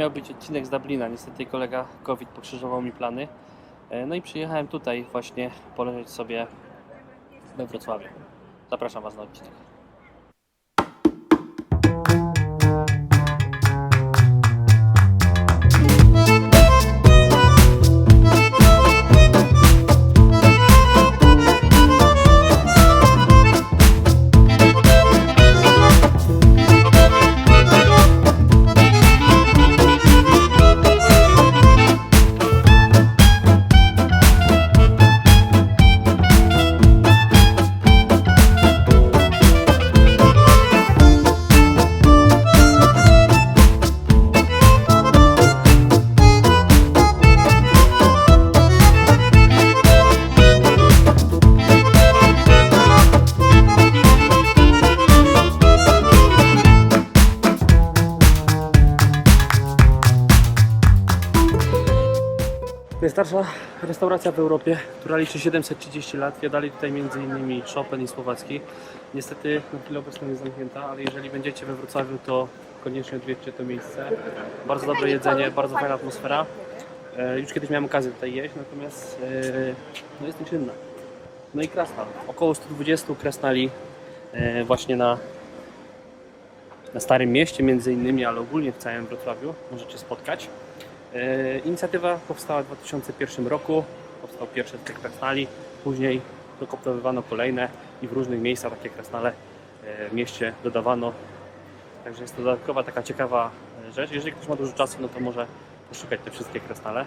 miał być odcinek z Dublina. Niestety kolega COVID pokrzyżował mi plany. E, No i przyjechałem tutaj właśnie poleżeć sobie we Wrocławiu. Zapraszam Was na odcinek. Najstarsza restauracja w Europie, która liczy 730 lat. Jadali tutaj m.in. Chopin i Słowacki. Niestety na chwilę obecną jest zamknięta, ale jeżeli będziecie we Wrocławiu, to koniecznie odwiedźcie to miejsce. Bardzo dobre jedzenie, bardzo fajna atmosfera. E, Już kiedyś miałem okazję tutaj jeść, natomiast e, no jest nieczynna. No i krasnal. Około 120 krasnali e, właśnie na, na Starym Mieście między innymi, ale ogólnie w całym Wrocławiu możecie spotkać. E, Inicjatywa powstała w 2001 roku, powstał pierwszy z tych krasnali, później dokoptowywano kolejne i w różnych miejscach takie krasnale e, w mieście dodawano. Także jest to dodatkowa taka ciekawa e, rzecz. Jeżeli ktoś ma dużo czasu, no to może poszukać te wszystkie krasnale.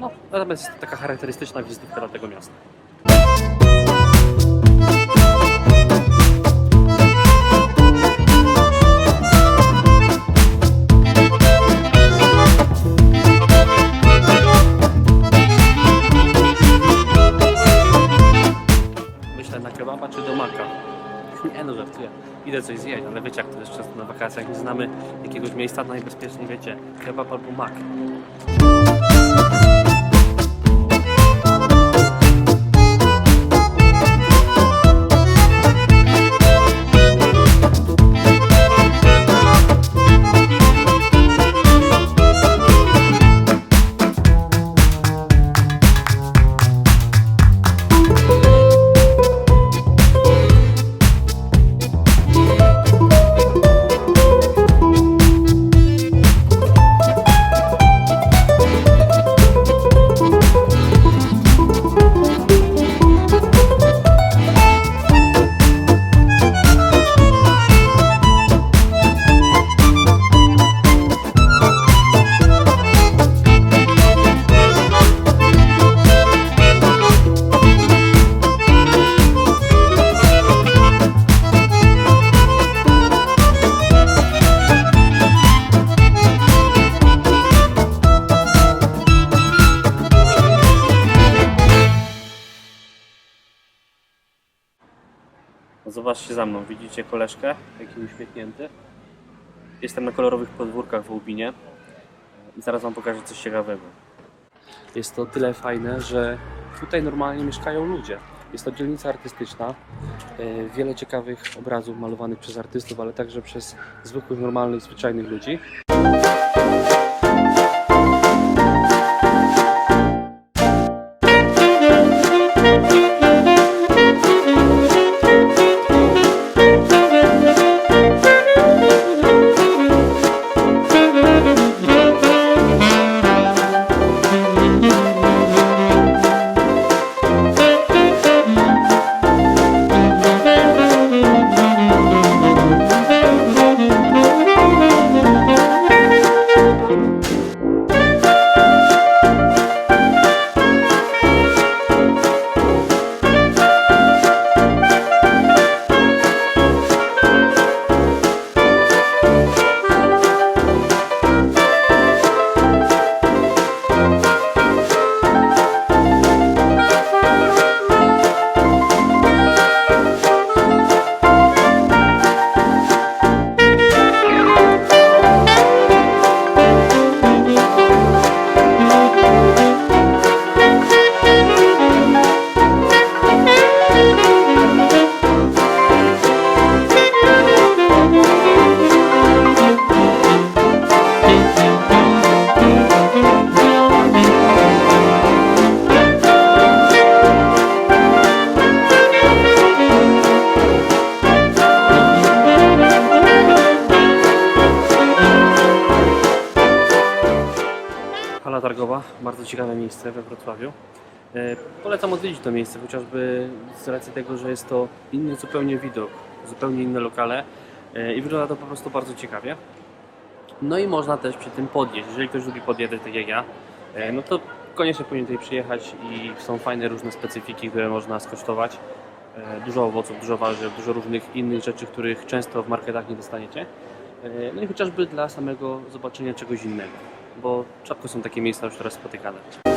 No, natomiast jest to taka charakterystyczna wizytówka dla tego miasta. Coś zjeść, ale wiecie jak to jest często na wakacjach. Nie znamy jakiegoś miejsca, najbezpieczniej wiecie, kebab albo mak. Widzicie koleżkę, jaki uśmiechnięty. Jestem na kolorowych podwórkach w Łubinie i zaraz Wam pokażę coś ciekawego. Jest to tyle fajne, że tutaj normalnie mieszkają ludzie. Jest to dzielnica artystyczna, e, wiele ciekawych obrazów malowanych przez artystów, ale także przez zwykłych, normalnych, zwyczajnych ludzi. Ciekawe miejsce we Wrocławiu. E, Polecam odwiedzić to miejsce, chociażby z racji tego, że jest to inny zupełnie widok, zupełnie inne lokale e, i wygląda to po prostu bardzo ciekawie. No i można też przy tym podjeść. Jeżeli ktoś lubi podjedy, tak jak ja, e, no to koniecznie powinien tutaj przyjechać i są fajne różne specyfiki, które można skosztować. Dużo owoców, dużo warzyw, dużo różnych innych rzeczy, których często w marketach nie dostaniecie. No i chociażby dla samego zobaczenia czegoś innego, bo rzadko są takie miejsca już teraz spotykane.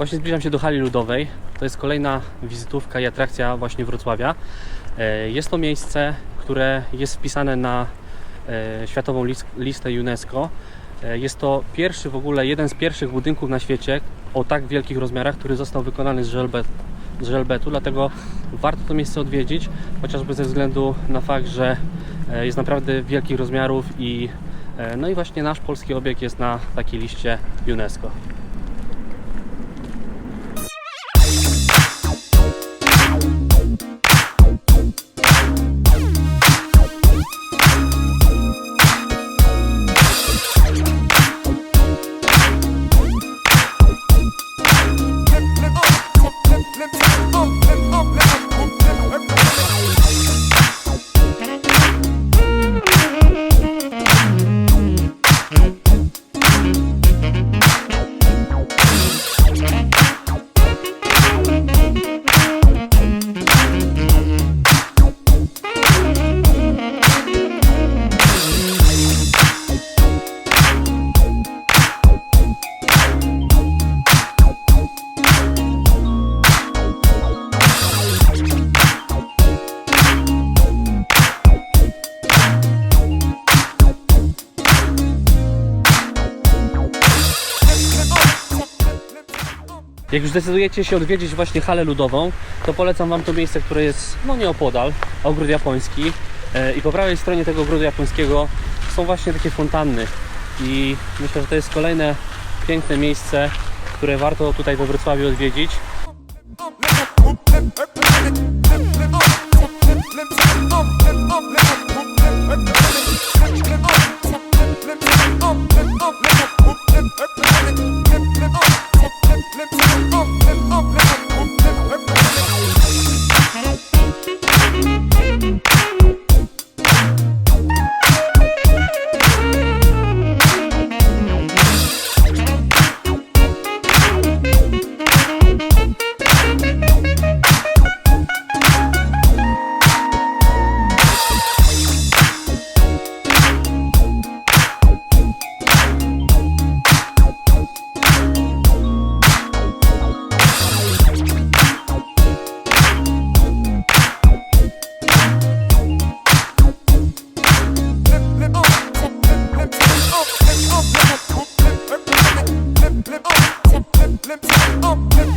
Właśnie zbliżam się do hali ludowej. To jest kolejna wizytówka i atrakcja właśnie Wrocławia. E, Jest to miejsce, które jest wpisane na e, światową lis- listę UNESCO. E, Jest to pierwszy w ogóle, jeden z pierwszych budynków na świecie o tak wielkich rozmiarach, który został wykonany z żelbetu, z żelbetu dlatego warto to miejsce odwiedzić, chociażby ze względu na fakt, że jest naprawdę wielkich rozmiarów i no i właśnie nasz polski obiekt jest na takiej liście UNESCO. Jak już zdecydujecie się odwiedzić właśnie halę ludową, to polecam Wam to miejsce, które jest no nieopodal, ogród japoński. E, I po prawej stronie tego ogrodu japońskiego są właśnie takie fontanny. I myślę, że to jest kolejne piękne miejsce, które warto tutaj we Wrocławiu odwiedzić. up and